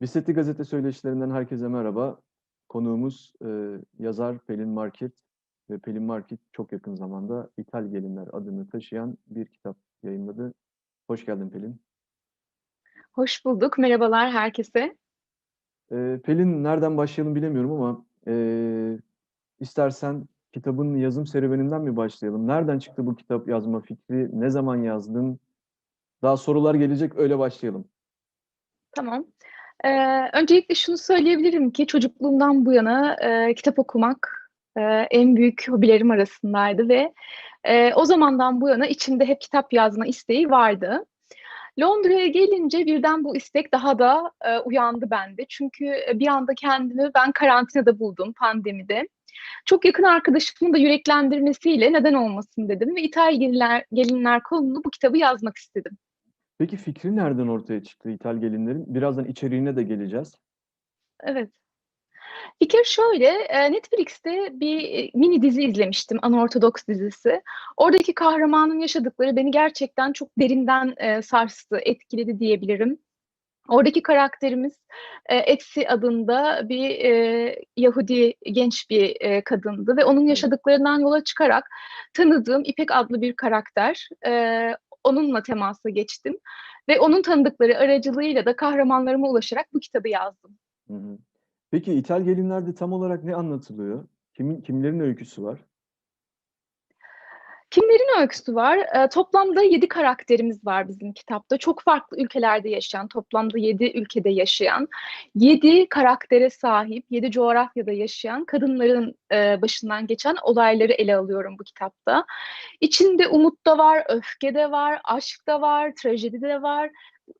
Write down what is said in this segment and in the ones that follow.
Bisetti Gazete söyleşilerinden herkese merhaba. Konuğumuz e, yazar Pelin Market ve Pelin Market çok yakın zamanda İthal Gelinler adını taşıyan bir kitap yayınladı. Hoş geldin Pelin. Hoş bulduk. Merhabalar herkese. E, Pelin nereden başlayalım bilemiyorum ama e, istersen kitabın yazım serüveninden mi başlayalım? Nereden çıktı bu kitap yazma fikri? Ne zaman yazdın? Daha sorular gelecek öyle başlayalım. Tamam. Ee, öncelikle şunu söyleyebilirim ki çocukluğumdan bu yana e, kitap okumak e, en büyük hobilerim arasındaydı ve e, o zamandan bu yana içimde hep kitap yazma isteği vardı. Londra'ya gelince birden bu istek daha da e, uyandı bende. Çünkü e, bir anda kendimi ben karantinada buldum pandemide. Çok yakın arkadaşımın da yüreklendirmesiyle neden olmasın dedim ve İthal Gelinler, Gelinler konulu bu kitabı yazmak istedim. Peki fikri nereden ortaya çıktı İthal Gelinlerin? Birazdan içeriğine de geleceğiz. Evet. Fikir şöyle, e, Netflix'te bir e, mini dizi izlemiştim, Unorthodox dizisi. Oradaki kahramanın yaşadıkları beni gerçekten çok derinden e, sarstı, etkiledi diyebilirim. Oradaki karakterimiz e, adında bir e, Yahudi genç bir e, kadındı ve onun yaşadıklarından yola çıkarak tanıdığım İpek adlı bir karakter. E, onunla temasa geçtim ve onun tanıdıkları aracılığıyla da kahramanlarıma ulaşarak bu kitabı yazdım. Peki İthal Gelinler'de tam olarak ne anlatılıyor? Kimin kimlerin öyküsü var? Kimlerin öyküsü var? E, toplamda yedi karakterimiz var bizim kitapta. Çok farklı ülkelerde yaşayan, toplamda yedi ülkede yaşayan, yedi karaktere sahip, yedi coğrafyada yaşayan kadınların e, başından geçen olayları ele alıyorum bu kitapta. İçinde umut da var, öfke de var, aşk da var, trajedi de var.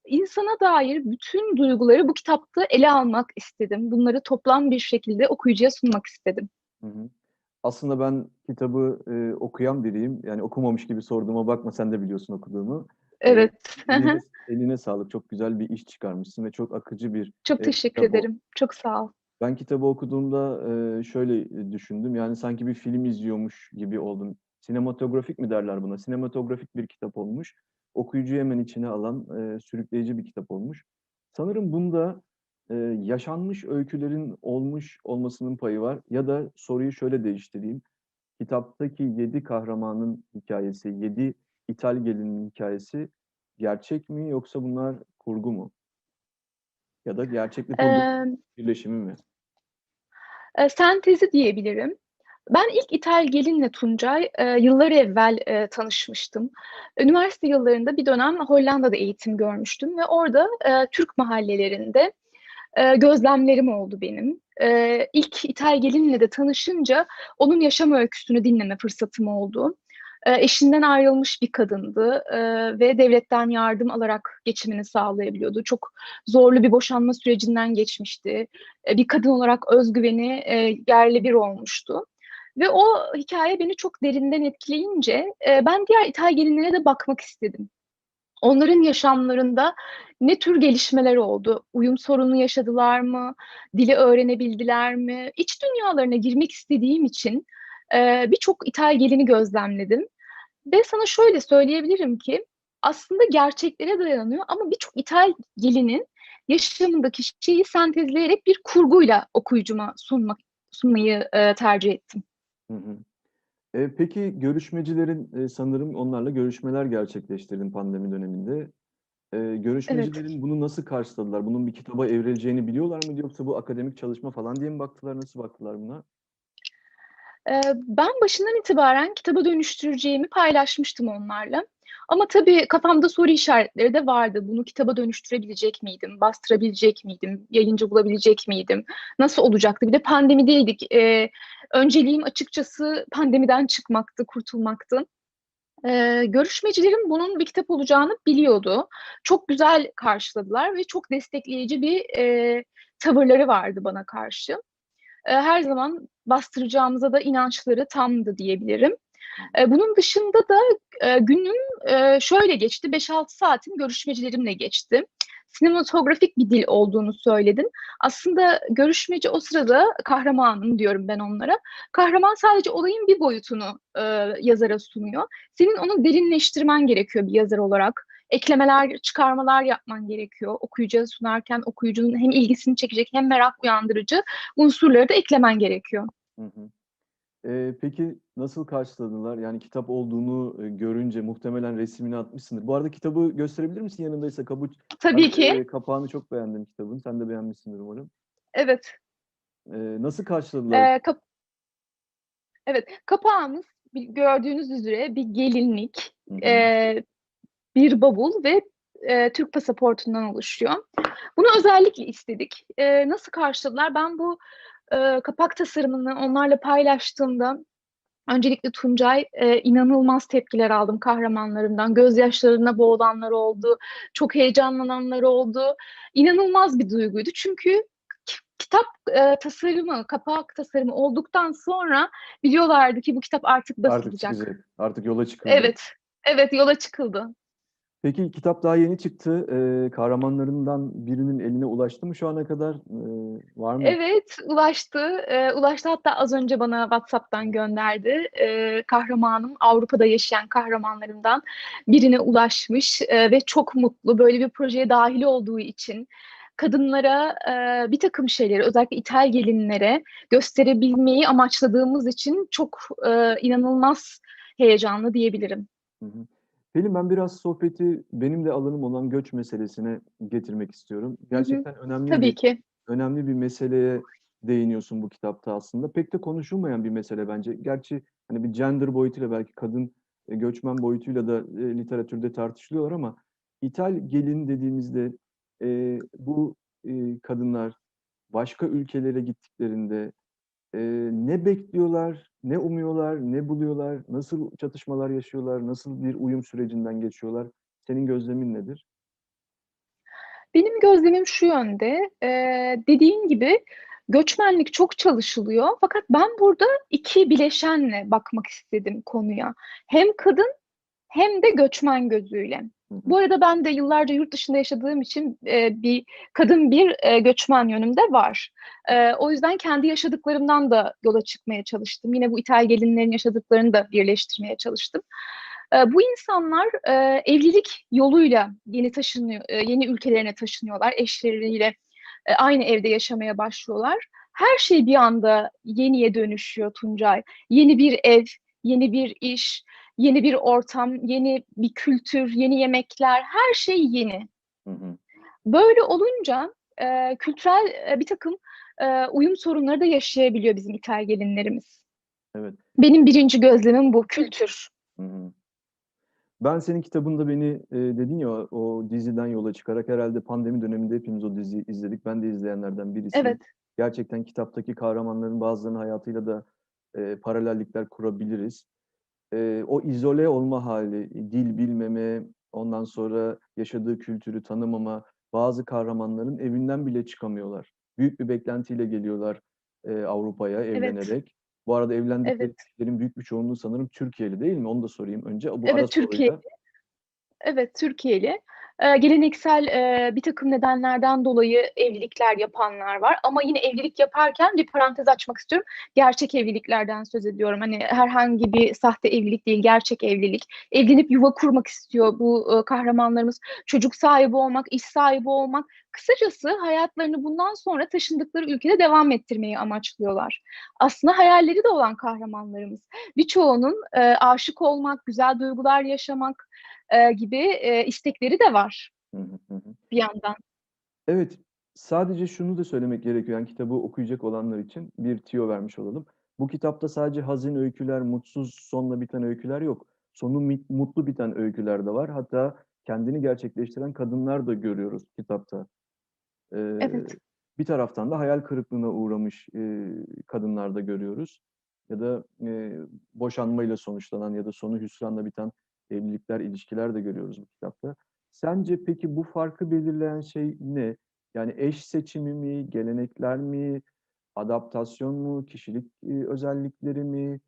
İnsana dair bütün duyguları bu kitapta ele almak istedim. Bunları toplam bir şekilde okuyucuya sunmak istedim. Hı hı. Aslında ben kitabı e, okuyan biriyim. Yani okumamış gibi sorduğuma bakma sen de biliyorsun okuduğumu. E, Evet. eline, eline sağlık. Çok güzel bir iş çıkarmışsın ve çok akıcı bir Çok e, teşekkür kitap o. ederim. Çok sağ ol. Ben kitabı okuduğumda e, şöyle e, düşündüm. Yani sanki bir film izliyormuş gibi oldum. Sinematografik mi derler buna? Sinematografik bir kitap olmuş. Okuyucuyu hemen içine alan, e, sürükleyici bir kitap olmuş. Sanırım bunda e, yaşanmış öykülerin olmuş olmasının payı var. Ya da soruyu şöyle değiştireyim. Kitaptaki yedi kahramanın hikayesi, yedi İthal gelinin hikayesi gerçek mi yoksa bunlar kurgu mu? Ya da gerçekle kurgu Ee, birleşimi mi? e, sentezi diyebilirim. Ben ilk İthal Gelin'le Tuncay e, yıllar evvel e, tanışmıştım. Üniversite yıllarında bir dönem Hollanda'da eğitim görmüştüm ve orada e, Türk mahallelerinde e, gözlemlerim oldu benim. E, ilk İthal Gelin'le de tanışınca onun yaşam öyküsünü dinleme fırsatım oldu. E, eşinden ayrılmış bir kadındı e, ve devletten yardım alarak geçimini sağlayabiliyordu. Çok zorlu bir boşanma sürecinden geçmişti. E, bir kadın olarak özgüveni e, yerle bir olmuştu. Ve o hikaye beni çok derinden etkileyince e, ben diğer İthal gelinlere de bakmak istedim. Onların yaşamlarında ne tür gelişmeler oldu? Uyum sorunu yaşadılar mı? Dili öğrenebildiler mi? İç dünyalarına girmek istediğim için e, birçok İthal gelini gözlemledim. Ve sana şöyle söyleyebilirim ki aslında gerçeklere dayanıyor ama birçok İthal gelinin yaşamındaki şeyi sentezleyerek bir kurguyla okuyucuma sunmak sunmayı e, tercih ettim. Hı hı. E, peki görüşmecilerin e, sanırım onlarla görüşmeler gerçekleştirdin pandemi döneminde. E, Evet. görüşmecilerin bunu nasıl karşıladılar? Bunun bir kitaba evrileceğini biliyorlar mıydı yoksa bu akademik çalışma falan diye mi baktılar? Nasıl baktılar buna? Ee, ben başından itibaren kitaba dönüştüreceğimi paylaşmıştım onlarla. Ama tabii kafamda soru işaretleri de vardı. Bunu kitaba dönüştürebilecek miydim? Bastırabilecek miydim? Yayıncı bulabilecek miydim? Nasıl olacaktı? Bir de pandemideydik. Ee, önceliğim açıkçası pandemiden çıkmaktı, kurtulmaktı. Ee, görüşmecilerim bunun bir kitap olacağını biliyordu. Çok güzel karşıladılar ve çok destekleyici bir e, tavırları vardı bana karşı. E, her zaman bastıracağımıza da inançları tamdı diyebilirim. Bunun dışında da e, günüm e, şöyle geçti, 5-6 saatim görüşmecilerimle geçti. Sinematografik bir dil olduğunu söyledin. Aslında görüşmeci o sırada kahramanım diyorum ben onlara. Kahraman sadece olayın bir boyutunu e, yazara sunuyor. Senin onu derinleştirmen gerekiyor bir yazar olarak. eklemeler, çıkarmalar yapman gerekiyor. Okuyucuya sunarken okuyucunun hem ilgisini çekecek hem merak uyandırıcı unsurları da eklemen gerekiyor. Hı hı. Eee, peki nasıl karşıladılar? Yani kitap olduğunu, eee, görünce muhtemelen resmini atmışsındır. Bu arada kitabı gösterebilir misin yanındaysa? Kabuğu Tabii ben, ki. eee, kapağını çok beğendim kitabın. Sen de beğenmişsindir umarım. Evet. Eee, nasıl karşıladılar? Eee, kap Evet, kapağımız bir gördüğünüz üzere bir gelinlik, Hı hı. eee, bir bavul ve, eee, Türk pasaportundan oluşuyor. Bunu özellikle istedik. Eee, nasıl karşıladılar? Ben bu, eee, kapak tasarımını onlarla paylaştığımda öncelikle Tuncay, eee, inanılmaz tepkiler aldım kahramanlarımdan. Gözyaşlarına boğulanlar oldu, çok heyecanlananlar oldu. İnanılmaz bir duyguydu. Çünkü ki kitap, eee, tasarımı, kapak tasarımı olduktan sonra biliyorlardı ki bu kitap artık Artık basılacak. çıkacak. Artık yola çıkıldı. Evet, evet yola çıkıldı. Peki kitap daha yeni çıktı. Eee, kahramanlarından birinin eline ulaştı mı şu ana kadar? Eee, var mı? Evet, ulaştı. Eee, ulaştı hatta az önce bana WhatsApp'tan gönderdi. Eee, kahramanım, Avrupa'da yaşayan kahramanlarımdan birine ulaşmış, eee, ve çok mutlu. Böyle bir projeye dâhil olduğu için kadınlara, eee, birtakım şeyleri özellikle ithal gelinlere gösterebilmeyi amaçladığımız için çok, eee, inanılmaz heyecanlı diyebilirim. Hı hı. Pelin ben biraz sohbeti benim de alanım olan göç meselesine getirmek istiyorum. Gerçekten önemli Tabii bir ki. önemli bir meseleye değiniyorsun bu kitapta aslında. Pek de konuşulmayan bir mesele bence. Gerçi hani bir gender boyutuyla belki kadın, eee, göçmen boyutuyla da, eee, literatürde tartışılıyorlar ama ithal gelin dediğimizde, eee, bu, eee, kadınlar başka ülkelere gittiklerinde, eee, ne bekliyorlar, ne umuyorlar, ne buluyorlar, nasıl çatışmalar yaşıyorlar, nasıl bir uyum sürecinden geçiyorlar? Senin gözlemin nedir? Benim gözlemim şu yönde, eee, dediğin gibi göçmenlik çok çalışılıyor fakat ben burada 2 bileşenle bakmak istedim konuya. Hem kadın hem de göçmen gözüyle. Bu arada ben de yıllarca yurt dışında yaşadığım için, eee, bir kadın bir, eee, göçmen yönüm de var. Eee, o yüzden kendi yaşadıklarımdan da yola çıkmaya çalıştım. Yine bu ithal gelinlerin yaşadıklarını da birleştirmeye çalıştım. Eee, bu insanlar, eee, evlilik yoluyla yeni taşınıyor eee, yeni ülkelerine taşınıyorlar. Eşleriyle, eee, aynı evde yaşamaya başlıyorlar. Her şey bir anda yeniye dönüşüyor Tuncay. Yeni bir ev, yeni bir iş, yeni bir ortam, yeni bir kültür, yeni yemekler, her şey yeni. Hı hı. Böyle olunca, eee, kültürel, eee, birtakım, eee, uyum sorunları da yaşayabiliyor bizim ithal gelinlerimiz. Evet. Benim 1'inci gözlemim bu, kültür. Hı hı. Ben senin kitabında beni, eee, dedin ya, o diziden yola çıkarak herhâlde pandemi döneminde hepimiz o diziyi izledik. Ben de izleyenlerden birisiyim. Evet. Gerçekten kitaptaki kahramanların bazılarının hayatıyla da, eee, paralellikler kurabiliriz. Eee, o izole olma hâli, dil bilmeme, ondan sonra yaşadığı kültürü tanımama, bazı kahramanların evinden bile çıkamıyorlar. Büyük bir beklentiyle geliyorlar, eee, Avrupa'ya Evet. evlenerek. Bu arada evlendikleri Evet. büyük bir çoğunluğu sanırım Türkiye'li değil mi? Onu da sorayım önce. Bu Evet, soruyla Evet, Türkiye'li. Eee, geleneksel, eee, birtakım nedenlerden dolayı evlilikler yapanlar var ama yine evlilik yaparken bir parantez açmak istiyorum. Gerçek evliliklerden söz ediyorum. Hani herhangi bir sahte evlilik değil, gerçek evlilik. Evlenip yuva kurmak istiyor bu, ııı, kahramanlarımız. Çocuk sahibi olmak, iş sahibi olmak, kısacası hayatlarını bundan sonra taşındıkları ülkede devam ettirmeyi amaçlıyorlar. Aslında hayalleri de olan kahramanlarımız. Birçoğunun, eee, aşık olmak, güzel duygular yaşamak, eee, gibi, eee, istekleri de var Hı hı. Bir yandan. Evet, sadece şunu da söylemek gerekiyor, yani kitabı okuyacak olanlar için bir tüyo vermiş olalım. Bu kitapta sadece hazin öyküler, mutsuz sonla biten öyküler yok. Sonu mutlu biten öyküler de var. Hatta kendini gerçekleştiren kadınlar da görüyoruz kitapta. Eee, Evet. bir taraftan da hayal kırıklığına uğramış, eee, kadınlar da görüyoruz. Ya da, eee, boşanmayla sonuçlanan ya da sonu hüsranla biten evlilikler, ilişkiler de görüyoruz bu kitapta. Sence peki bu farkı belirleyen şey ne? Yani eş seçimi mi, gelenekler mi, adaptasyon mu, kişilik, iii, özellikleri mi?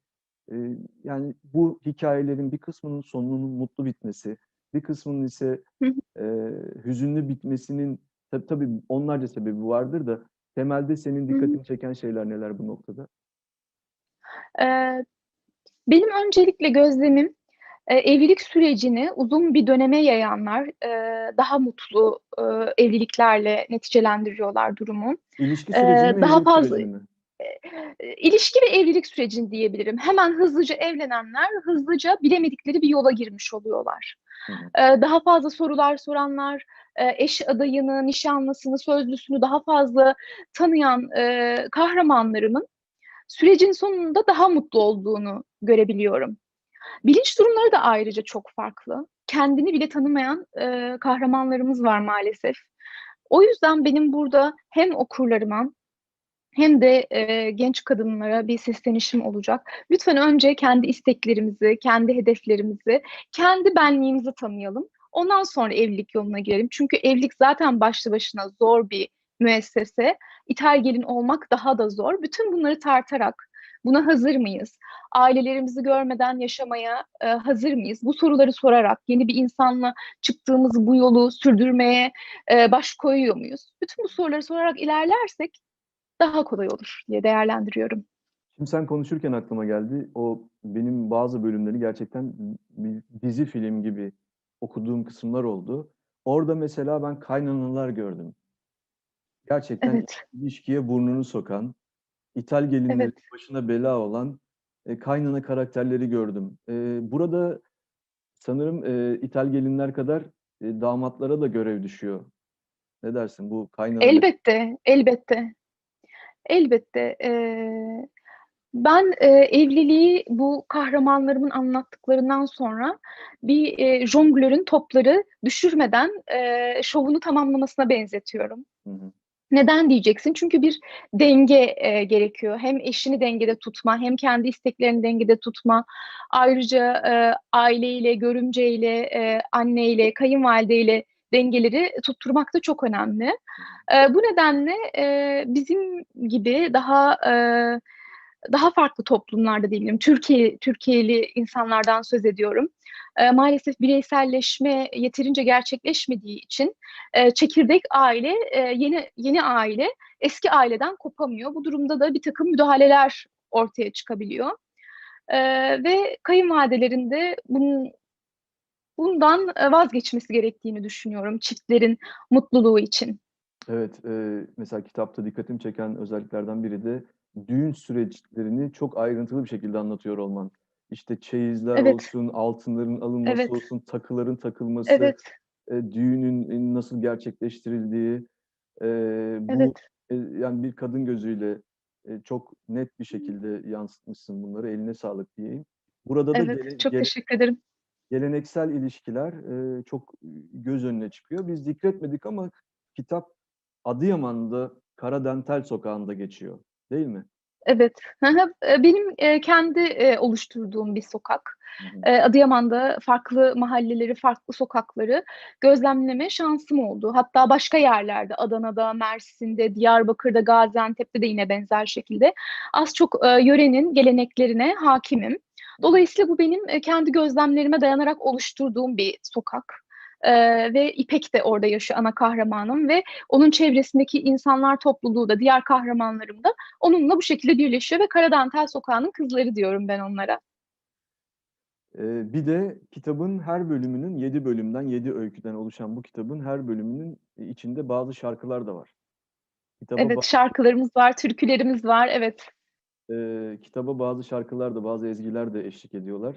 Eee, yani bu hikâyelerin bir kısmının sonunun mutlu bitmesi, bir kısmının ise, eee, hüzünlü bitmesinin tabii, tabii onlarca sebebi vardır da temelde senin dikkatini çeken şeyler neler bu noktada? Eee, benim öncelikle gözlemim, Eee, evlilik sürecini uzun bir döneme yayanlar, eee, daha mutlu, ııı, evliliklerle neticelendiriyorlar durumu. İlişki Eee, sürecini mi, daha fazla mi? ilişki ve evlilik sürecini diyebilirim. Hemen hızlıca evlenenler, hızlıca bilemedikleri bir yola girmiş oluyorlar. Hı hı. Eee, daha fazla sorular soranlar, eee, eş adayını, nişanlısını, sözlüsünü daha fazla tanıyan, eee, kahramanlarımın sürecin sonunda daha mutlu olduğunu görebiliyorum. Bilinç durumları da ayrıca çok farklı. Kendini bile tanımayan, eee, kahramanlarımız var maalesef. O yüzden benim burada hem okurlarıma hem de, eee, genç kadınlara bir seslenişim olacak. Lütfen önce kendi isteklerimizi, kendi hedeflerimizi, kendi benliğimizi tanıyalım. Ondan sonra evlilik yoluna girelim. Çünkü evlilik zaten başlı başına zor bir müessese. İthal gelin olmak daha da zor. Bütün bunları tartarak buna hazır mıyız? Ailelerimizi görmeden yaşamaya, eee, hazır mıyız? Bu soruları sorarak yeni bir insanla çıktığımız bu yolu sürdürmeye, eee, baş koyuyor muyuz? Bütün bu soruları sorarak ilerlersek daha kolay olur diye değerlendiriyorum. Şimdi sen konuşurken aklıma geldi. O benim bazı bölümleri gerçekten dizi film gibi okuduğum kısımlar oldu. Orada mesela ben kaynanalar gördüm. Gerçekten Evet. ilişkiye burnunu sokan, ithal gelinlerin Evet. başına bela olan, eee, kaynana karakterleri gördüm. Eee, burada sanırım, eee, ithal gelinler kadar, eee, damatlara da görev düşüyor. Ne dersin bu kaynanalık? Elbette, elbette. Elbette. Eee, ben, eee, evliliği bu kahramanlarımın anlattıklarından sonra bir, eee, jonglörün topları düşürmeden, eee, şovunu tamamlamasına benzetiyorum. Hı hı. Neden diyeceksin? Çünkü bir denge, eee, gerekiyor. Hem eşini dengede tutma hem kendi isteklerini dengede tutma. Ayrıca, eee, aileyle, görümceyle, eee, anneyle, kayınvalideyle dengeleri tutturmak da çok önemli. Eee, bu nedenle, eee, bizim gibi daha, eee, daha farklı toplumlarda diyebilirim, Türkiye Türkiye'li insanlardan söz ediyorum. Eee, maalesef bireyselleşme yeterince gerçekleşmediği için, eee, çekirdek aile, eee, yeni yeni aile eski aileden kopamıyor. Bu durumda da birtakım müdahaleler ortaya çıkabiliyor. Eee, ve kayınvalidelerin de bunun bundan, vazgeçmesi gerektiğini düşünüyorum çiftlerin mutluluğu için. Evet, eee, mesela kitapta dikkatimi çeken özelliklerden biri de düğün süreçlerini çok ayrıntılı bir şekilde anlatıyor olman. İşte çeyizler Evet. olsun, altınların alınması Evet. olsun, takıların takılması, Evet. eee, düğünün, eee, nasıl gerçekleştirildiği, eee, bu, Evet. eee, yani bir kadın gözüyle, eee, çok net bir şekilde yansıtmışsın bunları. Eline sağlık diyeyim. Burada da Evet, gele çok gele teşekkür ederim. geleneksel ilişkiler, eee, çok, göz önüne çıkıyor. Biz zikretmedik ama kitap Adıyaman'da Karadentel Sokağı'nda geçiyor, değil mi? Evet. Eee, benim, eee, kendi, eee, oluşturduğum bir sokak. Eee, Adıyaman'da farklı mahalleleri, farklı sokakları gözlemleme şansım oldu. Hatta başka yerlerde, Adana'da, Mersin'de, Diyarbakır'da, Gaziantep'te de yine benzer şekilde az çok, eee, yörenin geleneklerine hâkimim. Dolayısıyla bu benim, kendi gözlemlerime dayanarak oluşturduğum bir sokak. Eee, ve İpek de orada yaşıyor, ana kahramanım ve onun çevresindeki insanlar topluluğu da, diğer kahramanlarım da onunla bu şekilde birleşiyor ve Karadentel Sokağı'nın kızları diyorum ben onlara. Bir de kitabın her bölümünün 7 bölümden, 7 öyküden oluşan bu kitabın her bölümünün, içinde bazı şarkılar da var. Kitaba ba Evet, şarkılarımız var, türkülerimiz var. Evet. Eee, kitaba bazı şarkılar da, bazı ezgiler de eşlik ediyorlar.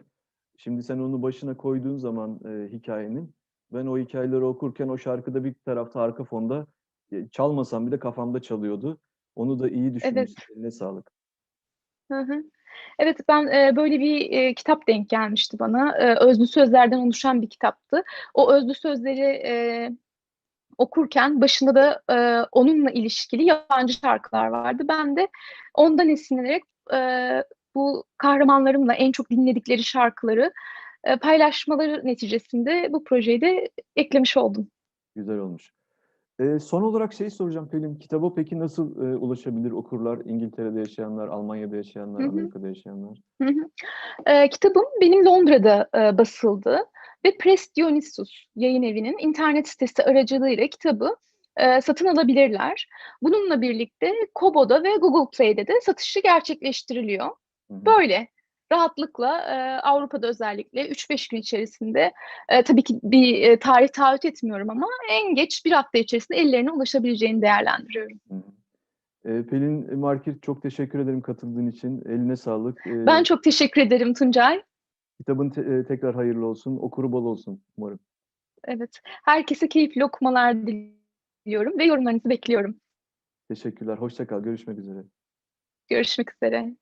Şimdi sen onu başına koyduğun zaman, eee, hikâyenin, ben o hikâyeleri okurken o şarkı da bir tarafta arka fonda, eee, çalmasam bile kafamda çalıyordu. Onu da iyi Evet. düşünmüşsün, eline sağlık. Hı hı. Evet, ben, eee, böyle bir, eee, kitap denk gelmişti bana. Eee, özlü sözlerden oluşan bir kitaptı. O özlü sözleri, eee, okurken başında da, eee, onunla ilişkili yabancı şarkılar vardı. Ben de ondan esinlenerek, eee, bu kahramanlarımla en çok dinledikleri şarkıları, eee, paylaşmaları neticesinde bu projeyi de eklemiş oldum. Güzel olmuş. Eee, son olarak şeyi soracağım Pelin, kitaba peki nasıl, eee, ulaşabilir okurlar? İngiltere'de yaşayanlar, Almanya'da yaşayanlar, Hı hı. Amerika'da yaşayanlar? Hı hı. Eee, kitabım benim Londra'da, eee, basıldı ve Press Dionysus Yayınevi'nin internet sitesi aracılığıyla kitabı, eee, satın alabilirler. Bununla birlikte Kobo'da ve Google Play'de de satışı gerçekleştiriliyor. Hı hı. Böyle. Rahatlıkla, eee, Avrupa'da özellikle 3-5 gün içerisinde, eee, tabii ki bir, eee, tarih taahhüt etmiyorum ama en geç 1 hafta içerisinde ellerine ulaşabileceğini değerlendiriyorum. Hı. Eee, Pelin Markir çok teşekkür ederim katıldığın için. Eline sağlık. Eee Ben çok teşekkür ederim Tuncay. Kitabın te eee, tekrar hayırlı olsun. Okuru bol olsun umarım. Evet. Herkese keyifli okumalar diliyorum ve yorumlarınızı bekliyorum. Teşekkürler. Hoşça kal. Görüşmek üzere. Görüşmek üzere.